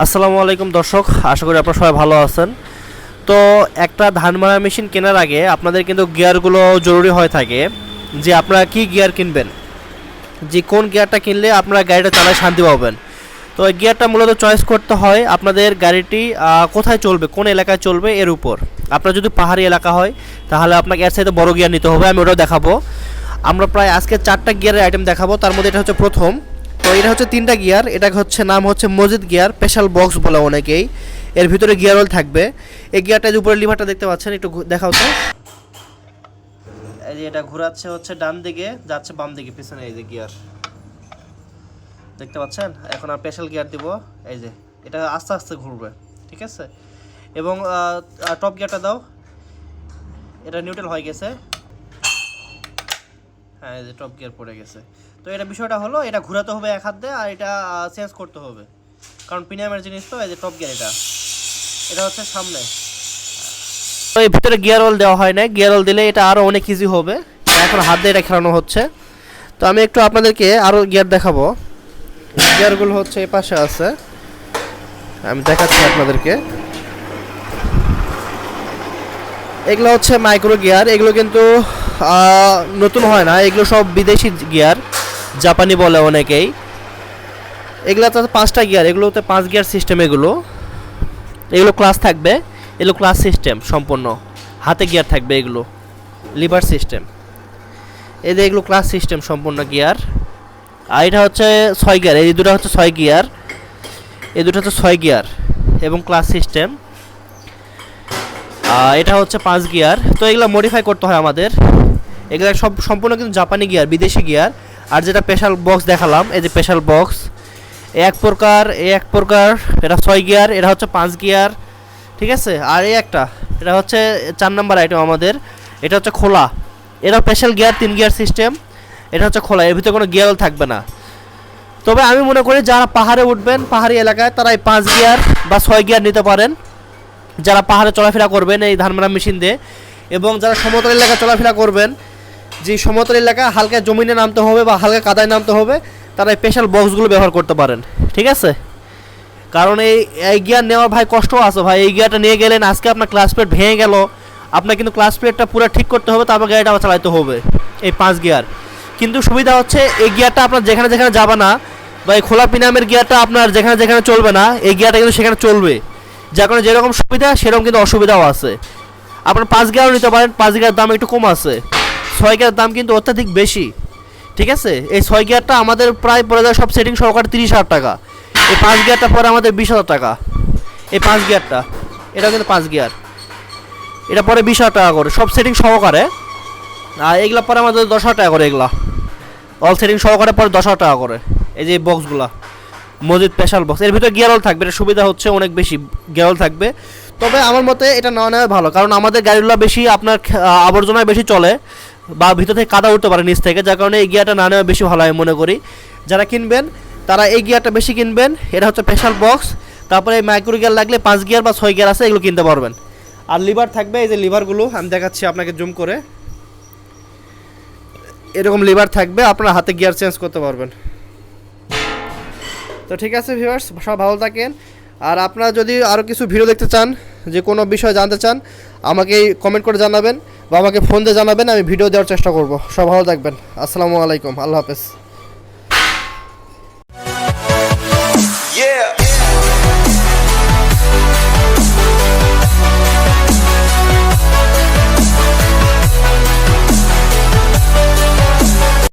আসসালামু আলাইকুম দর্শক, আশা করি আপনারা সবাই ভালো আছেন। তো একটা ধান মারা মেশিন কেনার আগে আপনাদের কিন্তু গিয়ারগুলো জরুরি হয়ে থাকে যে আপনারা কি গিয়ার কিনবেন। যে কোন গিয়ারটা কিনলে আপনারা গাড়িটা চালায় শান্তি পাবেন। তো এই গিয়ারটা মূলত চয়েস করতে হয় আপনাদের গাড়িটি কোথায় চলবে, কোন এলাকায় চলবে এর উপর। আপনার যদি পাহাড়ি এলাকা হয়, তাহলে আপনাকে এর সাথে বড় গিয়ার নিতে হবে, আমি ওটাও দেখাবো। আমরা প্রায় আজকে চারটা গিয়ারের আইটেম দেখাবো, তার মধ্যে এটা হচ্ছে প্রথম। এটা হচ্ছে তিনটা গিয়ার এটা হচ্ছে নাম হচ্ছে মজিদ গিয়ার স্পেশাল বক্স বলে অনেকেই। এর ভিতরে গিয়ার অয়েল থাকবে। এই গিয়ারটা উপরে লিভারটা দেখতে পাচ্ছেন, একটু দেখাও তো। এই যে এটা ঘোরাচ্ছে হচ্ছে ডান দিকে, যাচ্ছে বাম দিকে, পিছনে এই যে গিয়ার দেখতে পাচ্ছেন? এখন আর স্পেশাল গিয়ার দিব। এই যে, এটা আস্তে আস্তে ঘুরবে, ঠিক আছে? এবং টপ গিয়ারটা দাও। এটা নিউট্রাল হয়ে গেছে। হ্যাঁ যে টপ গিয়ার পড়ে গেছে। তো এটা বিষয়টা হলো, এটা ঘোরাতে হবে এক হাত দিয়ে আর এটা চেঞ্জ করতে হবে। কারণ প্রিমিয়ামের জিনিস তো, এই যে টপ গিয়ার এটা। এটা হচ্ছে সামনে। তো এই ভিতরে গিয়ার অয়েল দেওয়া হয় না গিয়ার অয়েল দিলে এটা আরও অনেক ইজি হবে। এখন হাত দিয়ে এটা খেলানো হচ্ছে। তো আমি একটু আপনাদেরকে আরও গিয়ার দেখাবো। গিয়ারগুলো হচ্ছে এই পাশে আছে। আমি দেখাচ্ছি আপনাদেরকে। এগুলো হচ্ছে মাইক্রো গিয়ার এগুলো কিন্তু নতুন হয় না, এগুলো সব বিদেশি গিয়ার জাপানি বলে অনেকেই। এগুলোতে পাঁচটা গিয়ার এগুলোতে পাঁচ গিয়ার সিস্টেম এগুলো। এগুলো ক্লাস থাকবে, এগুলো ক্লাস সিস্টেম সম্পূর্ণ। হাতে গিয়ার থাকবে এগুলো লিভার সিস্টেম যে এগুলো ক্লাস সিস্টেম সম্পূর্ণ গিয়ার আর এটা হচ্ছে ছয় গিয়ার এই দুটো হচ্ছে ছয় গিয়ার এই দুটো হচ্ছে ছয় গিয়ার এবং ক্লাস সিস্টেম এটা হচ্ছে পাঁচ গিয়ার তো এগুলো মডিফাই করতে হয় আমাদের। এগুলো সব সম্পূর্ণ কিন্তু জাপানি গিয়ার বিদেশি গিয়ার আর যেটা স্পেশাল বক্স দেখালাম, এই যে স্পেশাল বক্স এক প্রকার, এ এক প্রকার, এটা ছয় গিয়ার এটা হচ্ছে পাঁচ গিয়ার ঠিক আছে? আর এই একটা, এটা হচ্ছে চার নাম্বার আইটেম আমাদের, এটা হচ্ছে খোলা। এটা স্পেশাল গিয়ার তিন গিয়ার সিস্টেম এটা হচ্ছে খোলা, এর ভিতরে কোনো গিয়ার থাকবে না। তবে আমি মনে করি যারা পাহাড়ে উঠবেন, পাহাড়ি এলাকায় তারা এই পাঁচ গিয়ার বা ছয় গিয়ার নিতে পারেন। যারা পাহাড়ে চলাফেরা করবেন এই ধান মারা মেশিন দিয়ে, এবং যারা সমতল এলাকায় চলাফেরা করবেন যে সমতল এলাকা, হালকা জমিনে নামতে হবে বা হালকা কাদায় নামতে হবে, তারা এই স্পেশাল বক্সগুলো ব্যবহার করতে পারেন। ঠিক আছে? কারণ এই এই গিয়ার নেওয়ার ভাই কষ্ট আছে ভাই। এই গিয়ারটা নিয়ে গেলেন, আজকে আপনার ক্লাস প্লেট ভেঙে গেল। আপনার কিন্তু ক্লাস প্লেটটা পুরো ঠিক করতে হবে, তারপর গাড়িটা আবার চালাতে হবে। এই পাঁচ গিয়ার কিন্তু সুবিধা হচ্ছে, এই গিয়ারটা আপনার যেখানে যেখানে যাবে না, বা এই খোলা পিনামের গিয়ারটা আপনার যেখানে যেখানে চলবে না, এই গিয়ারটা কিন্তু সেখানে চলবে। যার কারণে যেরকম সুবিধা, সেরকম কিন্তু অসুবিধাও আছে। আপনার পাঁচ গিয়ারও নিতে পারেন, পাঁচ গিয়ার দাম একটু কম আছে। ছয় গিয়ার দাম কিন্তু অত্যাধিক বেশি, ঠিক আছে? এই ছয় গিয়ারটা আমাদের প্রায় পড়ে যায় সব সেটিং সহকারে তিরিশ হাজার টাকা। এই পাঁচ গিয়ারটা পরে আমাদের বিশ হাজার টাকা। এই পাঁচ গিয়ারটা এটা কিন্তু পাঁচ গিয়ার। এটা পরে বিশ হাজার টাকা করে, সব সেটিং সহকারে। আর এগুলা পরে আমাদের দশ হাজার টাকা করে এগুলা। অল সেটিং সহকারে পরে দশ হাজার টাকা করে, এই যে বক্সগুলা মজিদ স্পেশাল বক্স এর ভিতরে গিয়ারল থাকবে, এটা সুবিধা হচ্ছে অনেক বেশি গিয়ারল থাকবে। তবে আমার মতে এটা নেওয়া নেওয়া ভালো, কারণ আমাদের গাড়িগুলো বেশি আপনার আবর্জনায় বেশি চলে। বা ভিতর থেকে কাদা উঠতে পারে নিচ থেকে, যার কারণে এই গিয়ারটা না নেওয়া বেশি ভালো আমি মনে করি। যারা কিনবেন, তারা এই গিয়ারটা বেশি কিনবেন। এটা হচ্ছে স্পেশাল বক্স তারপরে মাইক্রো গিয়ার লাগলে পাঁচ গিয়ার বা ছয় গিয়ার আছে, এগুলো কিনতে পারবেন। আর লিভার থাকবে, এই যে লিভারগুলো আমি দেখাচ্ছি আপনাকে জুম করে। এরকম লিভার থাকবে, আপনার হাতে গিয়ার চেঞ্জ করতে পারবেন। তো ঠিক আছে ভিউয়ার্স সব ভালো থাকেন। আর আপনারা যদি আরও কিছু ভিডিও দেখতে চান, যে কোনো বিষয় জানতে চান, আমাকে কমেন্ট করে জানাবেন। বা আমাকে ফোন দিয়ে জানাবেন, আমি ভিডিও দেওয়ার চেষ্টা করব। সব ভালো থাকবেন। আসসালামু আলাইকুম। আল্লাহ হাফেজ। Yeah!